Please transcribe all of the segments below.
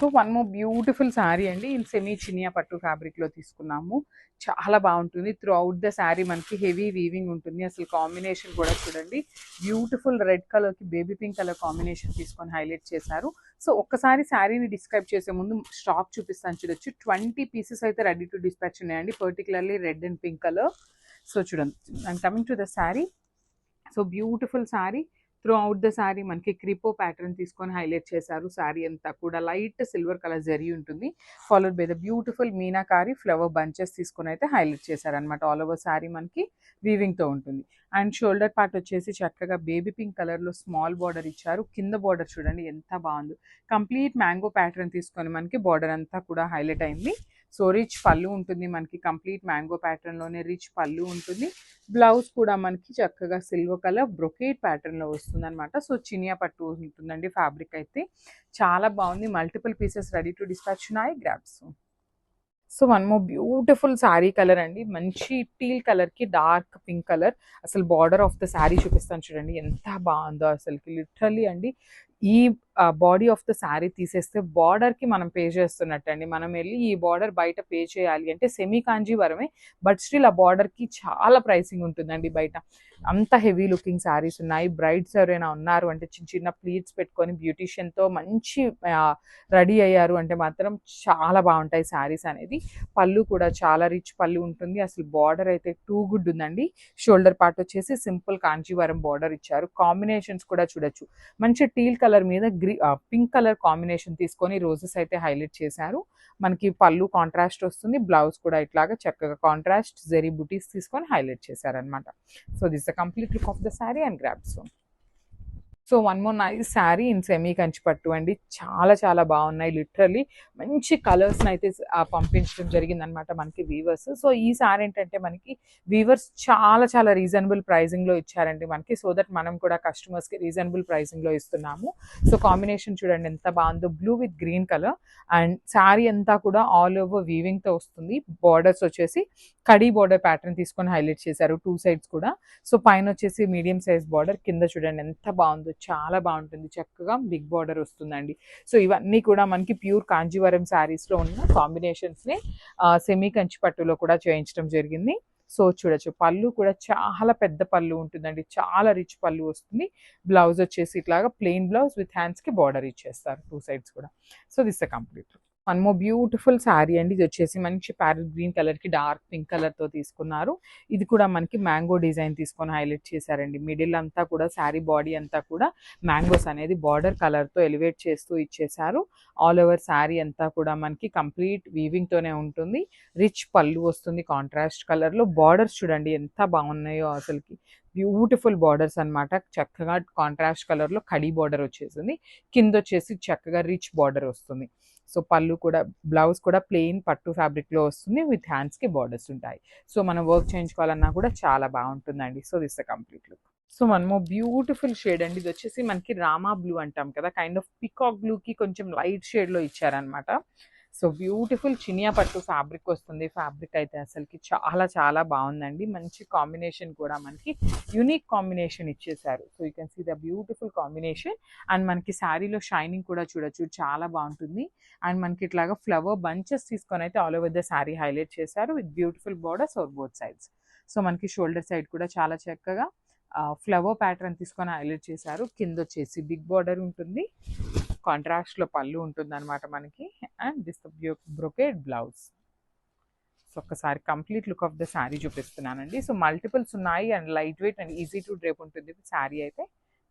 So one more beautiful sari అండి. In semi Chiniya పట్టు ఫ్యాబ్రిక్లో తీసుకున్నాము. చాలా బాగుంటుంది. త్రూ అవుట్ ద శారీ మనకి హెవీ వీవింగ్ ఉంటుంది. అసలు కాంబినేషన్ కూడా చూడండి. బ్యూటిఫుల్ రెడ్ కలర్కి బేబీ పింక్ కలర్ కాంబినేషన్ తీసుకొని హైలైట్ చేశారు. సో ఒక్కసారి శారీని డిస్క్రైబ్ చేసే ముందు స్టాక్ చూపిస్తాను చూడొచ్చు. ట్వంటీ పీసెస్ అయితే రెడీ టు డిస్పాచ్ ఉన్నాయండి. Particularly red and pink colour. So చూడండి. And coming to the sari. So beautiful sari. Throughout the sari మనకి క్రిపో ప్యాటర్న్ తీసుకొని హైలైట్ చేశారు. శారీ అంతా కూడా లైట్ సిల్వర్ కలర్ జరిగి ఉంటుంది. Followed by the beautiful meenakari flower bunches తీసుకొని అయితే హైలైట్ చేశారనమాట ఆల్ ఓవర్ శారీ మనకి వీవింగ్తో ఉంటుంది. అండ్ షోల్డర్ పార్ట్ వచ్చేసి చక్కగా బేబీ పింక్ కలర్లో స్మాల్ బార్డర్ ఇచ్చారు. కింద బార్డర్ చూడండి ఎంత బాగుందో. కంప్లీట్ మ్యాంగో ప్యాటర్న్ తీసుకొని మనకి బార్డర్ అంతా కూడా హైలైట్ అయింది. సో రిచ్ పళ్ళు ఉంటుంది మనకి కంప్లీట్ మ్యాంగో ప్యాటర్న్లోనే రిచ్ పళ్ళు ఉంటుంది. బ్లౌజ్ కూడా మనకి చక్కగా సిల్వర్ కలర్ బ్రొకేట్ ప్యాటర్న్లో వస్తుంది అనమాట సో చినియా పట్టు ఉంటుందండి ఫ్యాబ్రిక్ అయితే. చాలా బాగుంది. Multiple pieces ready to dispatch ఉన్నాయి. Grasp so one more beautiful sari colour అండి. మంచి టీల్ కలర్కి డార్క్ పింక్ కలర్ అసలు బార్డర్ ఆఫ్ ద శారీ చూపిస్తాను చూడండి. ఎంత బాగుందో అసలుకి. లిటరలీ అండి. ఈ బాడీ ఆఫ్ ద శారీ తీసేస్తే బార్డర్కి మనం పే చేస్తున్నట్టు అండి మనం వెళ్ళి ఈ బార్డర్ బయట పే చేయాలి అంటే సెమీ కాంజీవరమే బట్ స్టిల్ ఆ బార్డర్కి చాలా ప్రైసింగ్ ఉంటుందండి బయట. అంత హెవీ లుకింగ్ శారీస్ ఉన్నాయి. బ్రైడ్స్ ఎవరైనా ఉన్నారు అంటే చిన్న చిన్న ప్లీట్స్ పెట్టుకొని బ్యూటీషియన్తో మంచి రెడీ అయ్యారు అంటే మాత్రం చాలా బాగుంటాయి శారీస్ అనేది. పళ్ళు కూడా చాలా రిచ్ పళ్ళు ఉంటుంది. అసలు బార్డర్ అయితే టూ గుడ్ ఉందండి. షోల్డర్ పార్ట్ వచ్చేసి సింపుల్ కాంజీవరం బార్డర్ ఇచ్చారు. కాంబినేషన్స్ కూడా చూడొచ్చు. మంచి టీల్ కలర్ కలర్ మీద గ్రీ పింక్ కలర్ కాంబినేషన్ తీసుకొని రోజెస్ అయితే హైలైట్ చేశారు. మనకి పళ్ళు కాంట్రాస్ట్ వస్తుంది బ్లౌజ్ కూడా ఇట్లాగా చక్కగా కాంట్రాస్ట్ జెరీ బుటీస్ తీసుకొని హైలైట్ చేశారనమాట so this the complete look of the saree and grabs. So one more nice saree in semi Kanchi pattu అండి. చాలా చాలా బాగున్నాయి లిటరలీ మంచి కలర్స్ని అయితే పంపించడం జరిగిందనమాట మనకి వీవర్స్ సో ఈ శారీ ఏంటంటే మనకి వీవర్స్ చాలా చాలా రీజనబుల్ ప్రైజింగ్లో ఇచ్చారండి మనకి. సో దట్ మనం కూడా కస్టమర్స్కి రీజనబుల్ ప్రైజింగ్లో ఇస్తున్నాము. సో కాంబినేషన్ చూడండి ఎంత బాగుందో. Blue with green colour and saree అంతా కూడా ఆల్ ఓవర్ వీవింగ్తో వస్తుంది. బార్డర్స్ వచ్చేసి కడీ బార్డర్ ప్యాటర్న్ తీసుకొని హైలైట్ చేశారు టూ సైడ్స్ కూడా. సో పైన వచ్చేసి మీడియం సైజ్ బార్డర్ కింద చూడండి ఎంత బాగుందో. చాలా బాగుంటుంది. చక్కగా బిగ్ బార్డర్ వస్తుందండి. సో ఇవన్నీ కూడా మనకి ప్యూర్ కాంజీవరం శారీస్లో ఉన్న కాంబినేషన్స్ని సెమీ కంచి పట్టులో కూడా చేయించడం జరిగింది. సో చూడొచ్చు. పళ్ళు కూడా చాలా పెద్ద పళ్ళు ఉంటుందండి. చాలా రిచ్ పళ్ళు వస్తుంది. బ్లౌజ్ వచ్చేసి ఇట్లాగా ప్లెయిన్ బ్లౌజ్ విత్ హ్యాండ్స్కి బార్డర్ ఇచ్చేస్తారు. టూ సైడ్స్ కూడా. So this the complete. One more beautiful saree అండి. ఇది వచ్చేసి మంచి ప్యారెట్ గ్రీన్ కలర్కి డార్క్ పింక్ కలర్తో తీసుకున్నారు. ఇది కూడా మనకి మ్యాంగో డిజైన్ తీసుకొని హైలైట్ చేశారండి. మిడిల్ అంతా కూడా శారీ బాడీ అంతా కూడా మ్యాంగోస్ అనేది బార్డర్ కలర్తో ఎలివేట్ చేస్తూ ఇచ్చేశారు. ఆల్ ఓవర్ శారీ అంతా కూడా మనకి కంప్లీట్ వీవింగ్తోనే ఉంటుంది. రిచ్ పళ్ళు వస్తుంది కాంట్రాస్ట్ కలర్లో బార్డర్స్ చూడండి ఎంత బాగున్నాయో అసలుకి. బ్యూటిఫుల్ బార్డర్స్ అన్నమాట. చక్కగా కాంట్రాస్ట్ కలర్లో కడీ బార్డర్ వచ్చేసింది. కింద వచ్చేసి చక్కగా రిచ్ బార్డర్ వస్తుంది. సో పళ్ళు కూడా బ్లౌజ్ కూడా ప్లెయిన్ పట్టు ఫ్యాబ్రిక్లో వస్తుంది విత్ హ్యాండ్స్కి బార్డర్స్ ఉంటాయి. సో మనం వర్క్ చేయించుకోవాలన్నా కూడా చాలా బాగుంటుందండి. So this the complete look. So మనము బ్యూటిఫుల్ షేడ్ అండి. ఇది వచ్చేసి మనకి రామా బ్లూ అంటాం కదా కైండ్ ఆఫ్ పికాక్ బ్లూకి కొంచెం లైట్ షేడ్లో ఇచ్చారనమాట సో బ్యూటిఫుల్ చినియా పట్టు ఫ్యాబ్రిక్ వస్తుంది. ఫ్యాబ్రిక్ అయితే అసలుకి చాలా చాలా బాగుందండి. మంచి కాంబినేషన్ కూడా మనకి యూనిక్ కాంబినేషన్ ఇచ్చేసారు so you can see the beautiful combination. And మనకి శారీలో షైనింగ్ కూడా చూడొచ్చు. చాలా బాగుంటుంది. అండ్ మనకి ఇట్లాగా ఫ్లవర్ బంచెస్ తీసుకొని అయితే all over the saree highlight చేశారు with beautiful borders or both sides. So మనకి షోల్డర్ సైడ్ కూడా చాలా చక్కగా ఫ్లవర్ ప్యాటర్న్ తీసుకొని హైలైట్ చేశారు. కింద వచ్చేసి బిగ్ బార్డర్ ఉంటుంది. కాంట్రాస్ట్లో పళ్ళు ఉంటుంది అనమాట మనకి. And this brocade blouse. So ఒక్కసారి complete look of the saree చూపిస్తున్నానండి. సో మల్టిపుల్స్ ఉన్నాయి and light weight and easy to drape ఉంటుంది శారీ అయితే.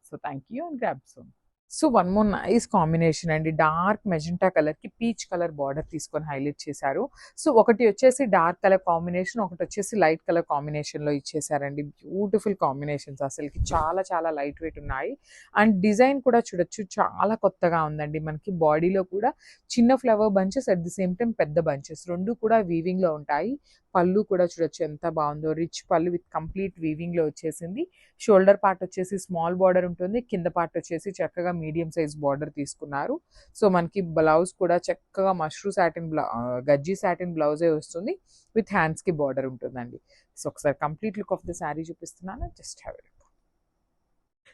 So thank you and grab soon. So one more nice combination అండి. డార్క్ మెజెంటా కలర్కి peach colour border తీసుకొని highlight చేశారు. So ఒకటి వచ్చేసి డార్క్ కలర్ కాంబినేషన్ ఒకటి వచ్చేసి లైట్ కలర్ కాంబినేషన్లో ఇచ్చేసారండి బ్యూటిఫుల్ కాంబినేషన్స్ అసలుకి. చాలా చాలా లైట్ వెయిట్ ఉన్నాయి. అండ్ డిజైన్ కూడా చూడొచ్చు. చాలా కొత్తగా ఉందండి. మనకి బాడీలో కూడా చిన్న flower bunches at the same time పెద్ద బంచెస్. రెండు కూడా వీవింగ్లో ఉంటాయి. పళ్ళు కూడా చూడొచ్చు. ఎంత బాగుందో. రిచ్ పళ్ళు విత్ కంప్లీట్ వీవింగ్లో వచ్చేసింది. షోల్డర్ పార్ట్ వచ్చేసి స్మాల్ బార్డర్ ఉంటుంది. కింద పార్ట్ వచ్చేసి చక్కగా మీడియం సైజ్ బార్డర్ తీసుకున్నారు. సో మనకి బ్లౌజ్ కూడా చక్కగా మష్రూ సాటిన్ బ్లౌ గజ్జి సాటిన్ బ్లౌజే వస్తుంది. విత్ హ్యాండ్స్కి బార్డర్ ఉంటుందండి. సో ఒకసారి complete look of the saree చూపిస్తున్నాను. Just have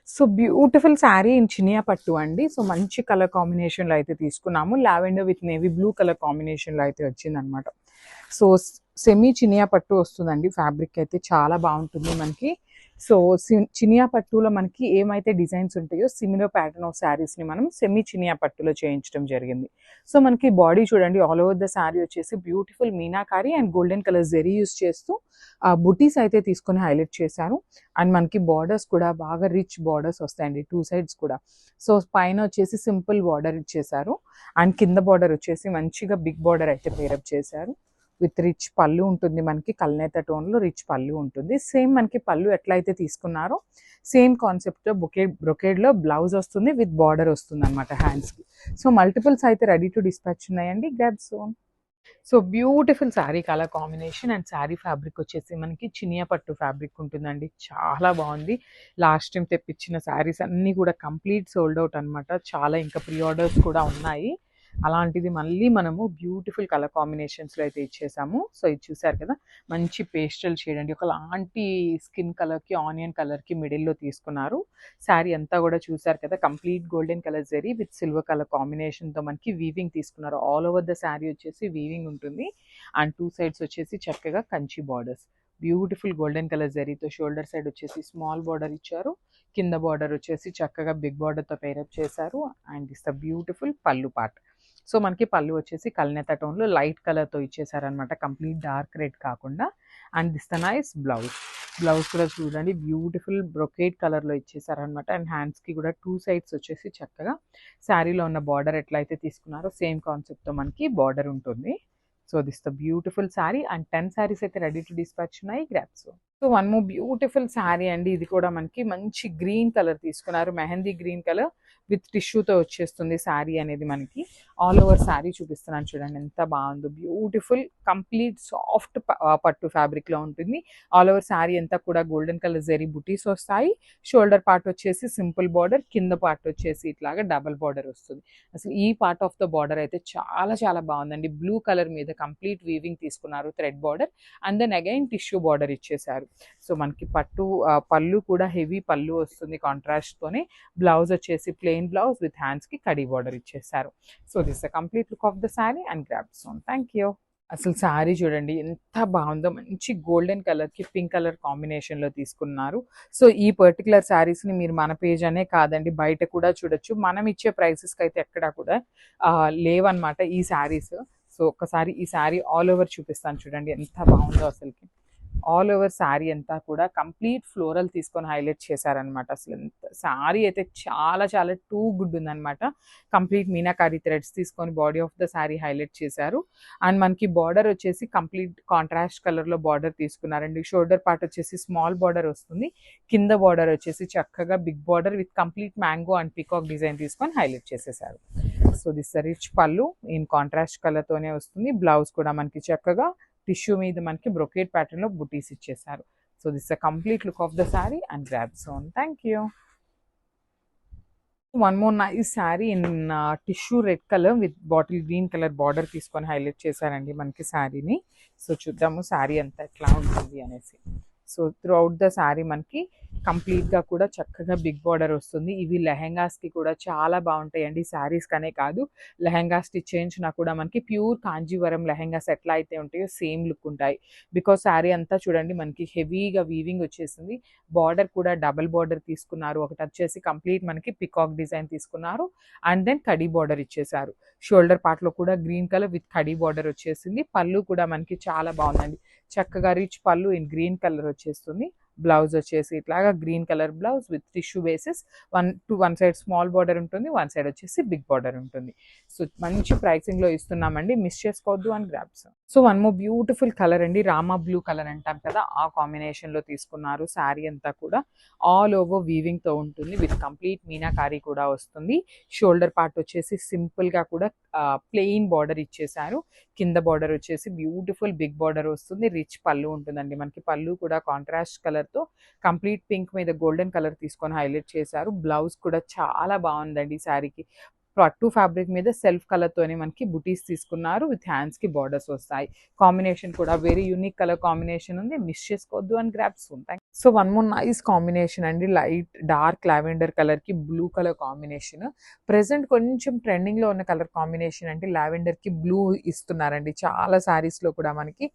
so beautiful saree in chiniya pattu అండి. సో మంచి కలర్ కాంబినేషన్లో అయితే తీసుకున్నాము. Lavender with navy blue colour కాంబినేషన్లో అయితే వచ్చిందనమాట. సో సెమీ చినియా పట్టు వస్తుందండి ఫ్యాబ్రిక్ అయితే చాలా బాగుంటుంది మనకి. సో సి- చినియా పట్టులో మనకి ఏమైతే డిజైన్స్ ఉంటాయో సిమిలర్ ప్యాటర్న్ ఆఫ్ శారీస్ని మనం సెమీ చినియా పట్టులో చేయించడం జరిగింది. సో మనకి బాడీ చూడండి ఆల్ ఓవర్ ద శారీ వచ్చేసి beautiful meenakari and golden colour zari use చేస్తూ ఆ బుటీస్ అయితే తీసుకొని హైలైట్ చేశారు. అండ్ మనకి బార్డర్స్ కూడా బాగా రిచ్ బార్డర్స్ వస్తాయండి టూ సైడ్స్ కూడా. సో పైన వచ్చేసి సింపుల్ బార్డర్ ఇచ్చేసారు అండ్ కింద బార్డర్ వచ్చేసి మంచిగా బిగ్ బార్డర్ అయితే పేరప్ చేశారు. విత్ రిచ్ పళ్ళు ఉంటుంది మనకి కల్నేత టోన్లో రిచ్ పళ్ళు ఉంటుంది. సేమ్ మనకి పళ్ళు ఎట్లయితే తీసుకున్నారో సేమ్ కాన్సెప్ట్ బొకేడ్ బ్రొకేడ్లో బ్లౌజ్ వస్తుంది విత్ బార్డర్ వస్తుంది అనమాట హ్యాండ్స్కి. సో మల్టిపుల్స్ అయితే రెడీ టు డిస్పాచ్ ఉన్నాయండి grab soon so beautiful saree colour combination and saree fabric వచ్చేసి మనకి చినియా పట్టు ఫ్యాబ్రిక్ ఉంటుందండి. చాలా బాగుంది. లాస్ట్ టైం తెప్పించిన శారీస్ అన్నీ కూడా కంప్లీట్ సోల్డ్ అవుట్ అనమాట చాలా ఇంకా ప్రీ ఆర్డర్స్ కూడా ఉన్నాయి. అలాంటిది మళ్ళీ మనము బ్యూటిఫుల్ కలర్ కాంబినేషన్స్లో అయితే ఇచ్చేసాము. సో ఇది చూసారు కదా మంచి పేస్టల్ షేడ్ అండి. ఒకలాంటి స్కిన్ కలర్కి ఆనియన్ కలర్కి మిడిల్లో తీసుకున్నారు. శారీ అంతా కూడా చూసారు కదా complete golden colour zari with silver colour కాంబినేషన్తో మనకి వీవింగ్ తీసుకున్నారు. ఆల్ ఓవర్ ద శారీ వచ్చేసి వీవింగ్ ఉంటుంది. అండ్ టూ సైడ్స్ వచ్చేసి చక్కగా Kanchi borders. Beautiful golden colour జరీతో షోల్డర్ సైడ్ వచ్చేసి స్మాల్ బార్డర్ ఇచ్చారు. కింద బార్డర్ వచ్చేసి చక్కగా బిగ్ బార్డర్తో పేరప్ చేశారు. అండ్ ఇస్ ద బ్యూటిఫుల్ పళ్ళు పార్ట్. సో మనకి పళ్ళు వచ్చేసి కల్నేత టోన్లో లైట్ కలర్తో ఇచ్చేసారనమాట కంప్లీట్ డార్క్ రెడ్ కాకుండా. And this the nice blouse. Blouse కూడా చూడండి. బ్యూటిఫుల్ బ్రొకేట్ కలర్లో ఇచ్చేసారనమాట అండ్ హ్యాండ్స్కి కూడా టూ సైడ్స్ వచ్చేసి చక్కగా శారీలో ఉన్న బార్డర్ ఎట్లయితే తీసుకున్నారో సేమ్ కాన్సెప్ట్తో మనకి బార్డర్ ఉంటుంది. So this the beautiful sari and ten saris అయితే రెడీ టు డిస్పాచ్ ఉన్నాయి. Grabs so one more beautiful sari అండి. ఇది కూడా మనకి మంచి గ్రీన్ కలర్ తీసుకున్నారు. మెహందీ గ్రీన్ కలర్ విత్ టిష్యూతో వచ్చేస్తుంది శారీ అనేది మనకి. ఆల్ ఓవర్ శారీ చూపిస్తున్నాను చూడండి. ఎంత బాగుందో. బ్యూటిఫుల్ కంప్లీట్ సాఫ్ట్ పట్టు ఫ్యాబ్రిక్లో ఉంటుంది. ఆల్ ఓవర్ శారీ అంతా కూడా గోల్డెన్ కలర్ జెరీ బుటీస్ వస్తాయి. షోల్డర్ పార్ట్ వచ్చేసి సింపుల్ బార్డర్ కింద పార్ట్ వచ్చేసి ఇట్లాగా డబల్ బార్డర్ వస్తుంది. అసలు ఈ పార్ట్ ఆఫ్ ద బార్డర్ అయితే చాలా చాలా బాగుందండి. బ్లూ కలర్ మీద కంప్లీట్ వీవింగ్ తీసుకున్నారు thread border and then again tissue border ఇచ్చేసారు సో మనకి పట్టు పళ్ళు కూడా హెవీ పళ్ళు వస్తుంది కాంట్రాస్ట్తోని బ్లౌజ్ వచ్చేసి ప్లెయిన్ బ్లౌజ్ విత్ హ్యాండ్స్కి కడీ బార్డర్ ఇచ్చేసారు. So this the complete look of the saree and grab soon thank you అసలు శారీ చూడండి ఎంత బాగుందో. మంచి గోల్డెన్ కలర్కి పింక్ కలర్ కాంబినేషన్లో తీసుకున్నారు. సో ఈ పర్టికులర్ శారీస్ని మీరు మన పేజ్ అనే కాదండి బయట కూడా చూడొచ్చు. మనం ఇచ్చే ప్రైసెస్కి అయితే ఎక్కడా కూడా లేవన్నమాట ఈ శారీస్ సో ఒకసారి ఈ శారీ ఆల్ ఓవర్ చూపిస్తాను చూడండి ఎంత బాగుందో అసలుకి. ఆల్ ఓవర్ శారీ అంతా కూడా కంప్లీట్ ఫ్లోరల్ తీసుకొని హైలైట్ చేశారనమాట అసలు శారీ అయితే చాలా చాలా టూ గుడ్ ఉందన్నమాట. కంప్లీట్ మీనాకారి థ్రెడ్స్ తీసుకొని body of the saree highlight చేశారు. అండ్ మనకి బార్డర్ వచ్చేసి కంప్లీట్ కాంట్రాస్ట్ కలర్లో బార్డర్ తీసుకున్నారండి. షోల్డర్ పార్ట్ వచ్చేసి స్మాల్ బార్డర్ వస్తుంది. కింద బార్డర్ వచ్చేసి చక్కగా big border with complete mango and peacock design తీసుకొని హైలైట్ చేసేసారు. సో దిస్ రిచ్ పళ్ళు. ఇన్ కాంట్రాస్ట్ కలర్తోనే వస్తుంది. బ్లౌజ్ కూడా మనకి చక్కగా టిష్యూ మీద మనకి బ్రొకేట్ ప్యాటర్న్లో బుటీస్ ఇచ్చేసారు so this a complete look of the saree and grab soon thank you. One more nice saree in tissue red colour with bottle green colour border తీసుకొని హైలైట్ చేశారండి మనకి శారీని. సో చూద్దాము శారీ అంతా ఎట్లా ఉంటుంది అనేసి. So throughout the sari మనకి కంప్లీట్గా కూడా చక్కగా బిగ్ బార్డర్ వస్తుంది. ఇవి లెహెంగాస్కి కూడా చాలా బాగుంటాయండి. శారీస్ కనే కాదు. లెహెంగా స్టిచ్ చేయించినా కూడా మనకి ప్యూర్ కాంజీవరం లెహెంగాస్ ఎట్లా అయితే ఉంటాయో సేమ్ లుక్ ఉంటాయి. బికాస్ శారీ అంతా చూడండి మనకి హెవీగా వీవింగ్ వచ్చేసింది. బార్డర్ కూడా డబల్ బార్డర్ తీసుకున్నారు. ఒకటి వచ్చేసి కంప్లీట్ మనకి పికాక్ డిజైన్ తీసుకున్నారు. అండ్ దెన్ కడీ బార్డర్ ఇచ్చేసారు. షోల్డర్ పార్ట్లో కూడా గ్రీన్ కలర్ విత్ కడీ బార్డర్ వచ్చేసింది. పళ్ళు కూడా మనకి చాలా బాగుందండి. చక్కగా రిచ్ పళ్ళు ఇన్ గ్రీన్ కలర్ వచ్చేస్తుంది. బ్లౌజ్ వచ్చేసి ఇట్లాగా green colour blouse with tissue basis. One to one side small border ఉంటుంది వన్ సైడ్ వచ్చేసి బిగ్ బార్డర్ ఉంటుంది. సో మంచి ప్రైసింగ్లో ఇస్తున్నామండి. మిస్ చేసుకోవద్దు అని grabs so one more beautiful colour అండి. రామా బ్లూ కలర్ అంటాం కదా ఆ కాంబినేషన్లో లో తీసుకున్నారు. శారీ అంతా కూడా ఆల్ ఓవర్తో ఉంటుంది. విత్ కంప్లీట్ మీనాకారీ కూడా వస్తుంది. షోల్డర్ పార్ట్ వచ్చేసి సింపుల్గా కూడా ప్లెయిన్ బార్డర్ ఇచ్చేసారు కింద బార్డర్ వచ్చేసి బ్యూటిఫుల్ బిగ్ బార్డర్ వస్తుంది. రిచ్ పళ్ళు ఉంటుందండి. మనకి పళ్ళు కూడా కాంట్రాస్ట్ కలర్తో కంప్లీట్ పింక్ మీద గోల్డెన్ కలర్ తీసుకొని హైలైట్ చేశారు. బ్లౌజ్ కూడా చాలా బాగుందండి ఈ శారీకి. పట్టు ఫ్యాబ్రిక్ మీద సెల్ఫ్ కలర్తోనే మనకి బుటీస్ తీసుకున్నారు. విత్ హ్యాండ్స్కి బార్డర్స్ వస్తాయి. కాంబినేషన్ కూడా వెరీ యూనిక్ కలర్ కాంబినేషన్ ఉంది. మిస్ చేసుకోవద్దు అని గ్రాప్స్ ఉంటాయి so one more nice combination అండి. లైట్ డార్క్ లావెండర్ కలర్కి బ్లూ కలర్ కాంబినేషన్. ప్రెసెంట్ కొంచెం ట్రెండింగ్లో ఉన్న కలర్ కాంబినేషన్ అంటే లావెండర్కి బ్లూ ఇస్తున్నారండి. చాలా సారీస్లో కూడా మనకి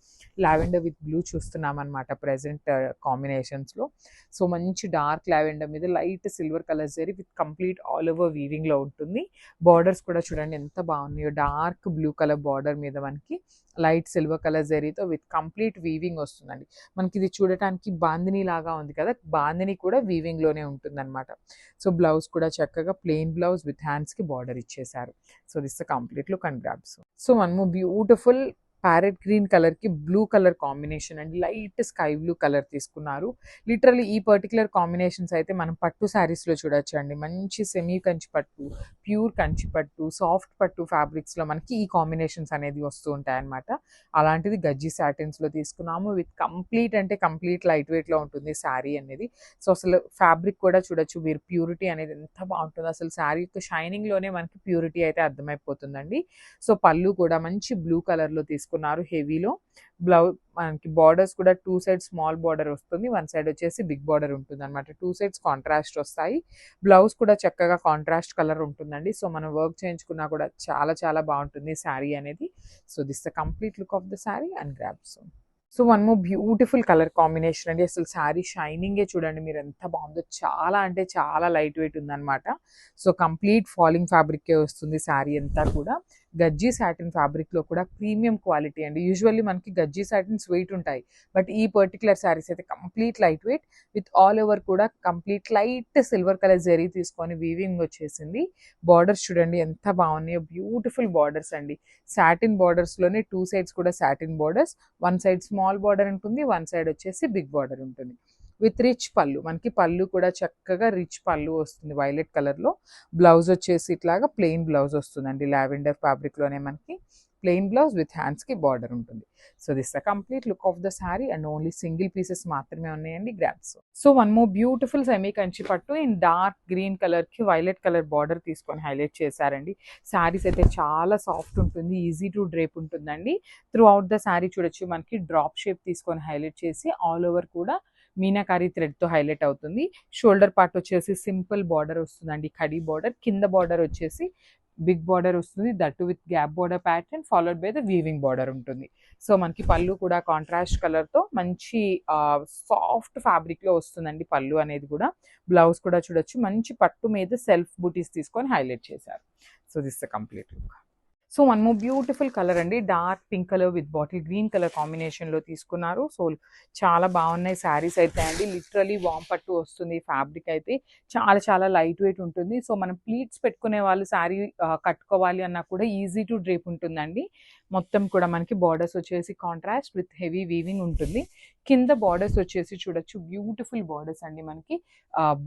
లావెండర్ విత్ బ్లూ చూస్తున్నాం అనమాట ప్రెసెంట్ కాంబినేషన్స్లో. సో మంచి డార్క్ లావెండర్ మీద light silver colour zari with complete all over వీవింగ్లో ఉంటుంది. బార్డర్స్ కూడా చూడండి ఎంత బాగున్నాయో. డార్క్ బ్లూ కలర్ బార్డర్ మీద మనకి లైట్ సిల్వర్ కలర్ జరీతో విత్ కంప్లీట్ వీవింగ్ వస్తుందండి. మనకి ఇది చూడటానికి బాందిని లాగా ఉంది కదా బాందిని కూడా వీవింగ్లోనే ఉంటుందన్నమాట. సో బ్లౌజ్ కూడా చక్కగా ప్లెయిన్ బ్లౌజ్ విత్ హ్యాండ్స్కి బార్డర్ ఇచ్చేసారు so this complete look and grabs so మనము బ్యూటిఫుల్ ప్యారెట్ గ్రీన్ కలర్కి blue colour combination and light sky blue colour తీసుకున్నారు. లిటరలీ ఈ పర్టికులర్ కాంబినేషన్స్ అయితే మనం పట్టు శారీస్లో చూడొచ్చు అండి. మంచి సెమీ కంచి పట్టు ప్యూర్ కంచి పట్టు సాఫ్ట్ పట్టు ఫ్యాబ్రిక్స్లో మనకి ఈ కాంబినేషన్స్ అనేది వస్తూ ఉంటాయి అనమాట అలాంటిది గజ్జి సాటిన్స్లో తీసుకున్నాము. విత్ కంప్లీట్ అంటే కంప్లీట్ లైట్ వెయిట్లో ఉంటుంది శారీ అనేది. సో అసలు ఫ్యాబ్రిక్ కూడా చూడొచ్చు. మీరు ప్యూరిటీ అనేది ఎంత బాగుంటుందో. అసలు శారీ యొక్క షైనింగ్లోనే మనకి ప్యూరిటీ అయితే అర్థమైపోతుందండి. సో పళ్ళు కూడా మంచి బ్లూ కలర్లో తీసుకున్నారు హెవీలో. బ్లౌజ్ మనకి బార్డర్స్ కూడా టూ సైడ్ స్మాల్ బార్డర్ వస్తుంది. వన్ సైడ్ వచ్చేసి బిగ్ బార్డర్ ఉంటుంది అనమాట టూ సైడ్స్ కాంట్రాస్ట్ వస్తాయి. బ్లౌజ్ కూడా చక్కగా కాంట్రాస్ట్ కలర్ ఉంటుందండి. సో మనం వర్క్ చేయించుకున్నా కూడా చాలా చాలా బాగుంటుంది శారీ అనేది. So this the complete look of the saree and grabs so one more beautiful colour combination అండి. అసలు శారీ షైనింగే చూడండి. మీరు ఎంత బాగుందో. చాలా అంటే చాలా లైట్ వెయిట్ ఉందన్నమాట సో కంప్లీట్ ఫాలింగ్ ఫ్యాబ్రిక్కే వస్తుంది శారీ అంతా కూడా. గజ్జీ సాటిన్ ఫ్యాబ్రిక్లో కూడా ప్రీమియం క్వాలిటీ అండి. యూజువల్లీ మనకి గజ్జీ సాటిన్ వెయిట్ ఉంటాయి. బట్ ఈ పర్టికులర్ శారీస్ అయితే complete light weight with all over కూడా complete light silver colour zari తీసుకొని వీవింగ్ వచ్చేసింది. బార్డర్స్ చూడండి ఎంత బాగున్నాయో. బ్యూటిఫుల్ బార్డర్స్ అండి. సాటిన్ బార్డర్స్లోనే టూ సైడ్స్ కూడా satin borders one side small border ఉంటుంది వన్ సైడ్ వచ్చేసి బిగ్ బార్డర్ ఉంటుంది. విత్ రిచ్ పళ్ళు. మనకి పళ్ళు కూడా చక్కగా రిచ్ పళ్ళు వస్తుంది వైలెట్ కలర్లో. బ్లౌజ్ వచ్చేసి ఇట్లాగా ప్లెయిన్ బ్లౌజ్ వస్తుందండి. లావెండర్ ఫ్యాబ్రిక్లోనే మనకి ప్లెయిన్ బ్లౌజ్ విత్ హ్యాండ్స్కి బార్డర్ ఉంటుంది. So this the complete look of the saree and only single pieces మాత్రమే ఉన్నాయండి grabs so. One more beautiful semi Kanchi pattu in dark green కలర్కి వైలెట్ కలర్ బార్డర్ తీసుకొని highlight చేశారండి. శారీస్ అయితే చాలా soft ఉంటుంది ఈజీ టు డ్రేప్ ఉంటుందండి. Throughout the sari చూడొచ్చు మనకి డ్రాప్ షేప్ తీసుకొని హైలైట్ చేసి ఆల్ ఓవర్ కూడా మీనాకారి థ్రెడ్తో హైలైట్ అవుతుంది. షోల్డర్ పార్ట్ వచ్చేసి సింపుల్ బార్డర్ వస్తుందండి. కడీ బార్డర్ కింద బార్డర్ వచ్చేసి బిగ్ బార్డర్ వస్తుంది. That with gap border pattern followed by the weaving border ఉంటుంది. సో మనకి పళ్ళు కూడా కాంట్రాస్ట్ కలర్తో మంచి సాఫ్ట్ ఫ్యాబ్రిక్లో వస్తుందండి పళ్ళు అనేది కూడా. బ్లౌజ్ కూడా చూడొచ్చు. మంచి పట్టు మీద సెల్ఫ్ బూటీస్ తీసుకొని హైలైట్ చేశారు. So this the complete look. So one more beautiful colour అండి. Dark pink colour with bottle green colour కాంబినేషన్లో తీసుకున్నారు. సో చాలా బాగున్నాయి శారీస్ అయితే అండి. లిటరలీ వామ్ పట్టు వస్తుంది ఫ్యాబ్రిక్ అయితే. చాలా చాలా లైట్ వెయిట్ ఉంటుంది. సో మనం ప్లీట్స్ పెట్టుకునే వాళ్ళు శారీ కట్టుకోవాలి అన్నా కూడా ఈజీ టు డ్రేప్ ఉంటుందండి. మొత్తం కూడా మనకి బార్డర్స్ వచ్చేసి కాంట్రాస్ట్ విత్ హెవీ వీవింగ్ ఉంటుంది. కింద బార్డర్స్ వచ్చేసి చూడొచ్చు. బ్యూటిఫుల్ బార్డర్స్ అండి మనకి.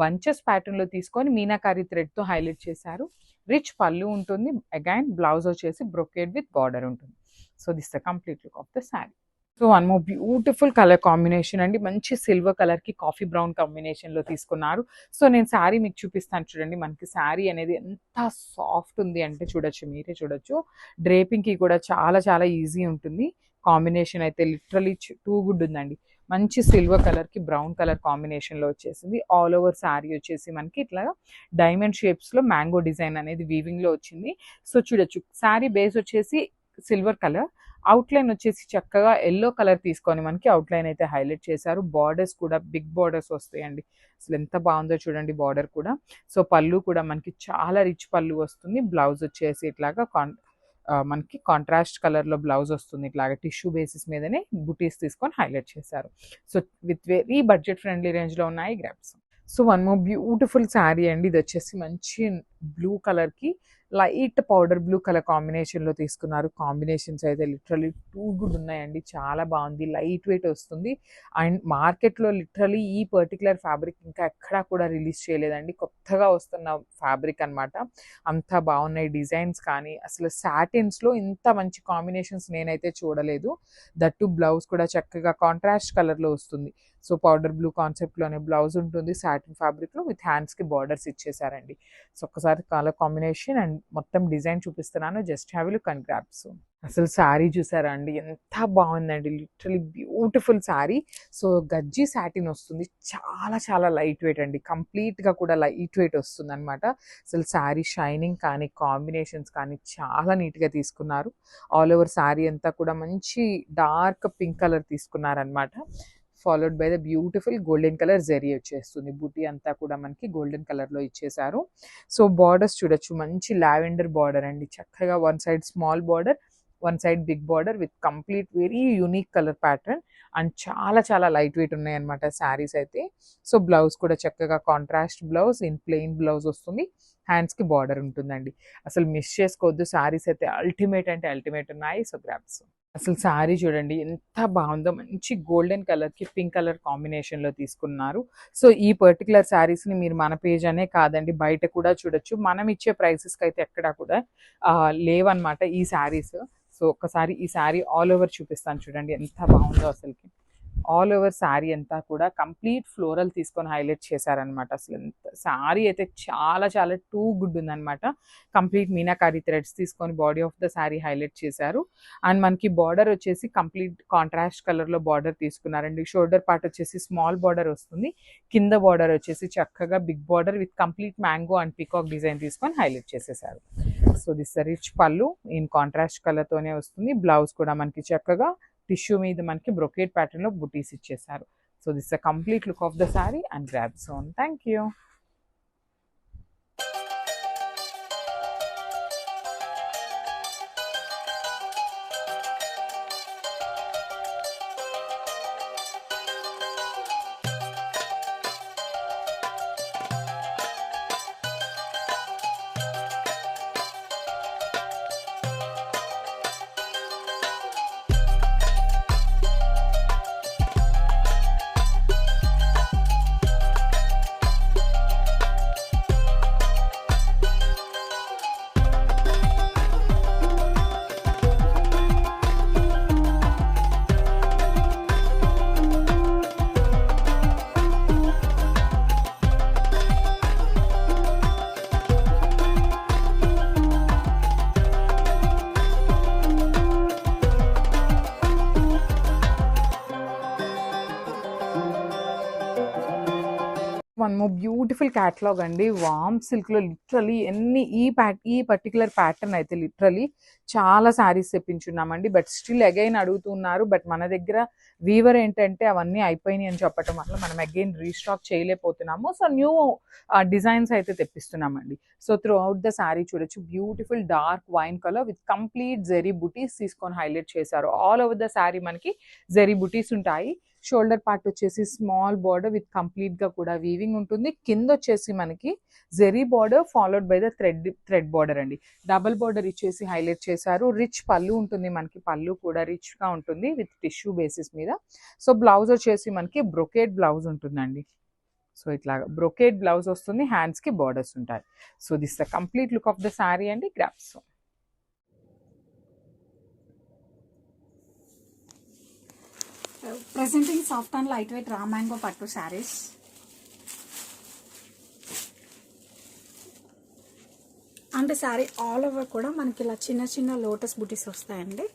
బంచెస్ ప్యాటర్న్లో తీసుకొని మీనాకారి థ్రెడ్తో హైలైట్ చేశారు. రిచ్ పళ్ళు ఉంటుంది. అగైన్ బ్లౌజ్ వచ్చేసి బ్రొకేడ్ విత్ బార్డర్ ఉంటుంది. So this the complete look of the saree so one more beautiful colour combination అండి. మంచి సిల్వర్ కలర్కి కాఫీ బ్రౌన్ కాంబినేషన్లో తీసుకున్నారు. సో నేను శారీ మీకు చూపిస్తాను చూడండి. మనకి శారీ అనేది ఎంత సాఫ్ట్ ఉంది అంటే చూడొచ్చు. మీరే చూడొచ్చు. డ్రేపింగ్కి కూడా చాలా చాలా ఈజీ ఉంటుంది. కాంబినేషన్ అయితే లిటరలీ టూ గుడ్ ఉందండి. మంచి సిల్వర్ కలర్కి బ్రౌన్ కలర్ కాంబినేషన్లో వచ్చేసింది. ఆల్ ఓవర్ శారీ వచ్చేసి మనకి ఇట్లా డైమండ్ షేప్స్లో మ్యాంగో డిజైన్ అనేది వీవింగ్లో వచ్చింది. సో చూడొచ్చు. శారీ బేస్ వచ్చేసి సిల్వర్ కలర్. అవుట్లైన్ వచ్చేసి చక్కగా ఎల్లో కలర్ తీసుకొని మనకి అవుట్లైన్ అయితే హైలైట్ చేశారు. బార్డర్స్ కూడా బిగ్ బార్డర్స్ వస్తాయండి. అసలు ఎంత బాగుందో చూడండి బార్డర్ కూడా. సో పళ్ళు కూడా మనకి చాలా రిచ్ పళ్ళు వస్తుంది. బ్లౌజ్ వచ్చేసి ఇట్లాగా కాన్ మనకి కాంట్రాస్ట్ కలర్లో బ్లౌజ్ వస్తుంది. ఇట్లాగా టిష్యూ బేసిస్ మీదనే బుటీస్ తీసుకొని హైలైట్ చేశారు. So with very budget friendly రేంజ్లో ఉన్నాయి grabs so one more beautiful saree అండి. ఇది వచ్చేసి మంచి బ్లూ కలర్కి లైట్ పౌడర్ బ్లూ కలర్ కాంబినేషన్లో తీసుకున్నారు. కాంబినేషన్స్ అయితే లిటరలీ టూ గుడ్ ఉన్నాయండి. చాలా బాగుంది. లైట్ వెయిట్ వస్తుంది. అండ్ మార్కెట్లో లిటరలీ ఈ పర్టికులర్ ఫ్యాబ్రిక్ ఇంకా ఎక్కడా కూడా రిలీజ్ చేయలేదండి. కొత్తగా వస్తున్న ఫ్యాబ్రిక్ అన్నమాట. అంత బాగున్నాయి డిజైన్స్ కానీ అసలు సాటిన్స్లో ఇంత మంచి కాంబినేషన్స్ నేనైతే చూడలేదు. దట్టు బ్లౌజ్ కూడా చక్కగా కాంట్రాస్ట్ కలర్లో వస్తుంది. సో పౌడర్ బ్లూ కాన్సెప్ట్లోనే బ్లౌజ్ ఉంటుంది. సాటిన్ ఫ్యాబ్రిక్లో విత్ హ్యాండ్స్కి బార్డర్స్ ఇచ్చేసారండి. సో ఒక్కసారి కలర్ కాంబినేషన్ అండ్ మొత్తం డిజైన్ చూపిస్తున్నాను. Just have look and grabs అసలు శారీ చూసారా అండి? ఎంత బాగుందండి. Literally beautiful sari so gajji satin వస్తుంది. చాలా చాలా లైట్ వెయిట్ అండి. కంప్లీట్గా కూడా లైట్ వెయిట్ వస్తుంది అనమాట అసలు శారీ షైనింగ్ కానీ కాంబినేషన్స్ కానీ చాలా నీట్గా తీసుకున్నారు. ఆల్ ఓవర్ శారీ అంతా కూడా మంచి dark pink colour తీసుకున్నారనమాట followed by the beautiful golden colour zari వచ్చేస్తుంది. బుటీ అంతా కూడా మనకి గోల్డెన్ కలర్లో ఇచ్చేసారు సో బార్డర్స్ చూడొచ్చు. మంచి లావెండర్ బార్డర్ అండి. చక్కగా one side small border one side big border with complete very unique colour pattern and చాలా చాలా లైట్ వెయిట్ ఉన్నాయన్నమాట శారీస్ అయితే. సో బ్లౌజ్ కూడా చక్కగా contrast blouse in plain blouse వస్తుంది. హ్యాండ్స్కి బార్డర్ ఉంటుందండి. అసలు మిస్ చేసుకోవద్దు శారీస్ అయితే అల్టిమేట్ అంటే అల్టిమేట్ ఉన్నాయి. సో గ్రాప్స్ అసలు శారీ చూడండి ఎంత బాగుందో. మంచి గోల్డెన్ కలర్కి పింక్ కలర్ కాంబినేషన్లో తీసుకున్నారు. సో ఈ పర్టికులర్ శారీస్ని మీరు మన పేజ్ అనే కాదండి బయట కూడా చూడొచ్చు. మనం ఇచ్చే ప్రైసెస్కి అయితే ఎక్కడా కూడా లేవన్నమాట ఈ శారీస్. సో ఒక్కసారి ఈ శారీ ఆల్ ఓవర్ చూపిస్తాను చూడండి ఎంత బాగుందో అసలుకి. ఆల్ ఓవర్ శారీ అంతా కూడా కంప్లీట్ ఫ్లోరల్ తీసుకొని హైలైట్ చేశారనమాట అసలు శారీ అయితే చాలా చాలా టూ గుడ్ ఉందనమాట కంప్లీట్ మీనాకారి థ్రెడ్స్ తీసుకొని body of the sari highlight చేశారు. అండ్ మనకి బార్డర్ వచ్చేసి కంప్లీట్ కాంట్రాస్ట్ కలర్లో బార్డర్ తీసుకున్నారండి. షోల్డర్ పార్ట్ వచ్చేసి స్మాల్ బార్డర్ వస్తుంది. కింద బార్డర్ వచ్చేసి చక్కగా big border with complete mango and peacock design తీసుకొని హైలైట్ చేసేసారు. So this rich pallu in contrast కలర్తోనే వస్తుంది. బ్లౌజ్ కూడా మనకి చక్కగా టిష్యూ మీద మనకి బ్రొకేట్ ప్యాటర్న్లో బుటీస్ ఇచ్చేసారు so this uh complete look of the sari and grab soon thank you beautiful catalogue అండి. వామ్ సిల్క్లో లిటరలీ ఎన్ని ఈ ప్యాట్ ఈ పర్టికులర్ ప్యాటర్న్ అయితే లిటరలీ చాలా శారీస్ తెప్పించున్నామండి. బట్ స్టిల్ అగైన్ అడుగుతున్నారు బట్ మన దగ్గర వీవర్ ఏంటంటే అవన్నీ అయిపోయినాయి అని చెప్పటం వల్ల మనం అగైన్ రీస్టాక్ చేయలేకపోతున్నాము. సో న్యూ డిజైన్స్ అయితే తెప్పిస్తున్నామండి. So throughout the sari చూడొచ్చు. Beautiful dark wine colour with complete zari butis తీసుకొని హైలైట్ చేశారు. ఆల్ ఓవర్ ద శారీ మనకి జెరీ బుటీస్ ఉంటాయి. షోల్డర్ పార్ట్ వచ్చేసి స్మాల్ బార్డర్ విత్ కంప్లీట్గా కూడా వీవింగ్ ఉంటుంది. కింద వచ్చేసి మనకి zari border followed by the thread thread border అండి. డబల్ బార్డర్ ఇచ్చేసి హైలైట్ చేశారు. రిచ్ పళ్ళు ఉంటుంది మనకి. పళ్ళు కూడా రిచ్గా ఉంటుంది విత్ టిష్యూ బేసిస్ మీద. సో బ్లౌజ్ వచ్చేసి మనకి బ్రొకేట్ బ్లౌజ్ ఉంటుందండి. సో ఇట్లా బ్రొకేట్ బ్లౌజ్ వస్తుంది. హ్యాండ్స్కి బార్డర్స్ ఉంటాయి. So this the complete look of the sari అండి. Grabs presenting soft and light weight raw mango పట్టు saris and sari all over కూడా మనకి ఇలా చిన్న చిన్న లోటస్ బుటీస్ వస్తాయండి.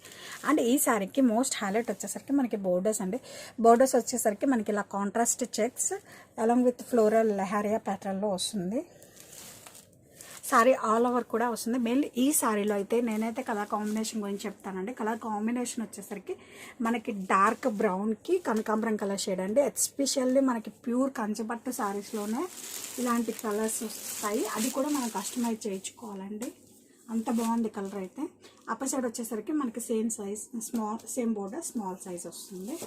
అండ్ ఈ శారీకి మోస్ట్ హైలైట్ వచ్చేసరికి మనకి బోర్డర్స్ అండి. బోర్డర్స్ వచ్చేసరికి మనకి ఇలా contrast checks along with floral leheriya ప్యాటర్న్లో వస్తుంది. సారీ ఆల్ ఓవర్ కూడా వస్తుంది. మెయిన్ ఈ సారీలో అయితే నేనైతే కలర్ కాంబినేషన్ గురించి చెప్తానండి. కలర్ కాంబినేషన్ వచ్చేసరికి మనకి డార్క్ బ్రౌన్కి కనకాంబరం కలర్ షేడ్ అండి. ఎస్పెషల్లీ మనకి ప్యూర్ కంచపట్టు శారీస్లోనే ఇలాంటి కలర్స్ వస్తాయి. అది కూడా మనం కస్టమైజ్ చేయించుకోవాలండి. అంత బాగుంది కలర్ అయితే. అప్పర్ సైడ్ వచ్చేసరికి మనకి same size small same border small size వస్తుంది.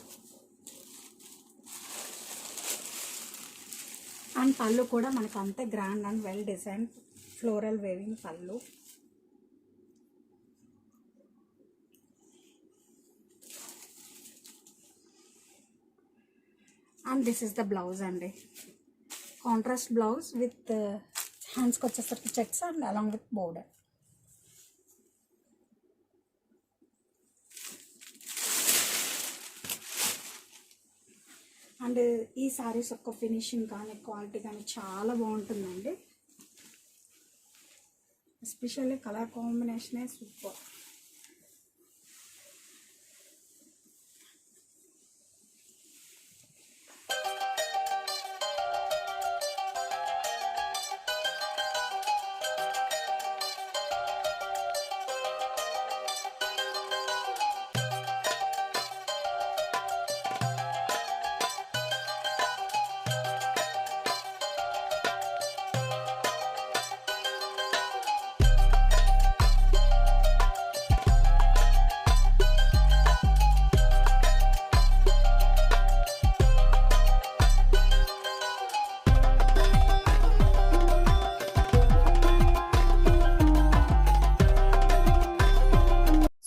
అండ్ పళ్ళు కూడా మనకు అంతే grand and well design floral weaving pallu. And this is the blouse అండి. కాంట్రాస్ట్ బ్లౌజ్ విత్ హ్యాండ్స్కి వచ్చేసరికి checks and along with border and ఈ శారీస్ యొక్క ఫినిషింగ్ కానీ క్వాలిటీ కానీ చాలా బాగుంటుందండి. Especially colour కాంబినేషనే super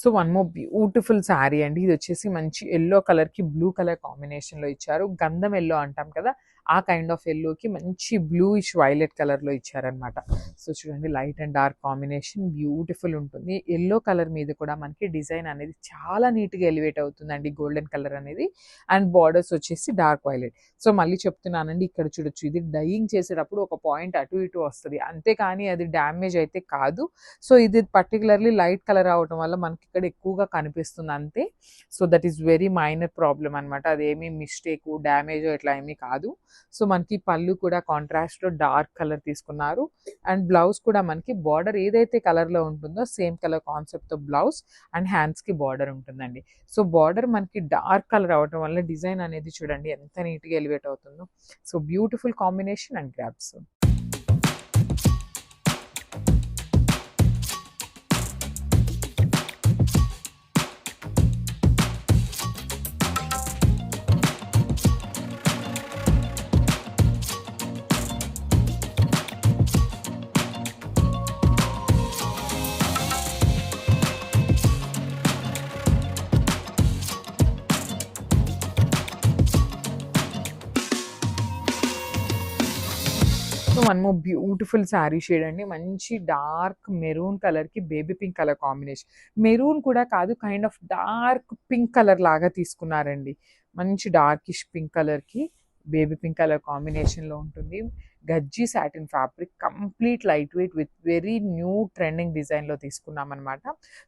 so one more beautiful sari అండి. ఇది వచ్చేసి మంచి ఎల్లో కలర్కి బ్లూ కలర్ కాంబినేషన్లో ఇచ్చారు. గంధం ఎల్లో అంటాం కదా ఆ కైండ్ ఆఫ్ ఎల్లోకి మంచి బ్లూయిష్ వైలెట్ కలర్లో ఇచ్చారనమాట సో చూడండి light and dark combination beautiful ఉంటుంది. ఎల్లో కలర్ మీద కూడా మనకి డిజైన్ అనేది చాలా నీట్గా ఎలివేట్ అవుతుందండి గోల్డెన్ కలర్ అనేది. అండ్ బార్డర్స్ వచ్చేసి డార్క్ వైలెట్ సో మళ్ళీ చెప్తున్నానండి ఇక్కడ చూడొచ్చు ఇది డయింగ్ చేసేటప్పుడు ఒక పాయింట్ అటు ఇటు వస్తుంది. అంతేకాని అది డ్యామేజ్ అయితే కాదు. సో ఇది పర్టికులర్లీ లైట్ కలర్ అవడం వల్ల మనకి ఇక్కడ ఎక్కువగా కనిపిస్తుంది అంతే. So that is very minor problem అనమాట అదేమీ మిస్టేక్ డ్యామేజ్ ఇట్లా ఏమీ కాదు. సో మనకి పళ్ళు కూడా కాంట్రాస్ట్లో డార్క్ కలర్ తీసుకున్నారు. అండ్ బ్లౌజ్ కూడా మనకి బార్డర్ ఏదైతే కలర్లో ఉంటుందో సేమ్ కలర్ కాన్సెప్ట్తో బ్లౌజ్ అండ్ హ్యాండ్స్కి బార్డర్ ఉంటుందండి. సో బార్డర్ మనకి డార్క్ కలర్ అవడం వల్ల డిజైన్ అనేది చూడండి ఎంత నీట్గా ఎలివేట్ అవుతుందో. So beautiful combination and grabs one more beautiful sari shade అండి. మంచి డార్క్ మెరూన్ కలర్కి baby pink colour combination. Maroon కూడా కాదు kind of dark pink colour లాగా తీసుకున్నారండి. మంచి డార్కిష్ పింక్ కలర్కి బేబీ పింక్ కలర్ కాంబినేషన్లో ఉంటుంది. Gajji satin fabric complete light weight with very new trending డిజైన్లో తీసుకున్నామన్నమాట. తీసుకున్నాం అనమాట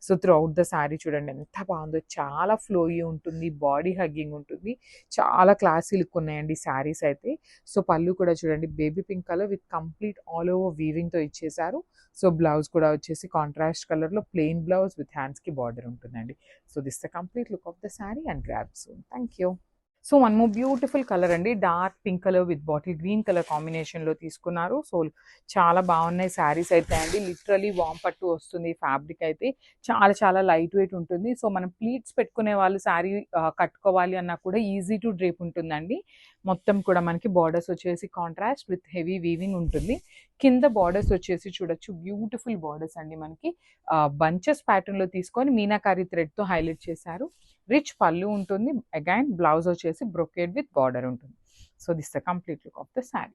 సో త్రూఅవుట్ ద శారీ చూడండి ఎంత బాగుందో చాలా ఫ్లోయీ ఉంటుంది బాడీ హగ్గింగ్ ఉంటుంది చాలా క్లాసీ లుక్ ఉన్నాయండి శారీస్ అయితే. సో పళ్ళు కూడా చూడండి baby pink colour with complete all over వీవింగ్తో ఇచ్చేసారు. సో బ్లౌజ్ కూడా వచ్చేసి కాంట్రాస్ట్ కలర్లో ప్లెయిన్ బ్లౌజ్ విత్ హ్యాండ్స్కి బార్డర్ ఉంటుందండి. So this the complete look of the sari and grabs thank you so one more beautiful colour అండి. Dark pink colour with bottle green colour కాంబినేషన్లో తీసుకున్నారు. So చాలా బాగున్నాయి శారీస్ అయితే అండి. లిటరలీ వామ్ పట్టు వస్తుంది ఫ్యాబ్రిక్ అయితే. చాలా చాలా లైట్ వెయిట్ ఉంటుంది. సో మనం ప్లీట్స్ పెట్టుకునే వాళ్ళు శారీ కట్టుకోవాలి అన్నా కూడా ఈజీ టు డ్రేప్ ఉంటుందండి. మొత్తం కూడా మనకి బార్డర్స్ వచ్చేసి కాంట్రాస్ట్ విత్ హెవీ వీవింగ్ ఉంటుంది. కింద బార్డర్స్ వచ్చేసి చూడొచ్చు బ్యూటిఫుల్ బార్డర్స్ అండి మనకి. బంచెస్ ప్యాటర్న్లో తీసుకొని మీనాకారి థ్రెడ్తో హైలైట్ చేశారు. రిచ్ పళ్ళు ఉంటుంది అగైన్ బ్లౌజ్ వచ్చేసి బ్రొకేడ్ విత్ బార్డర్ ఉంటుంది. So this the complete look of the sari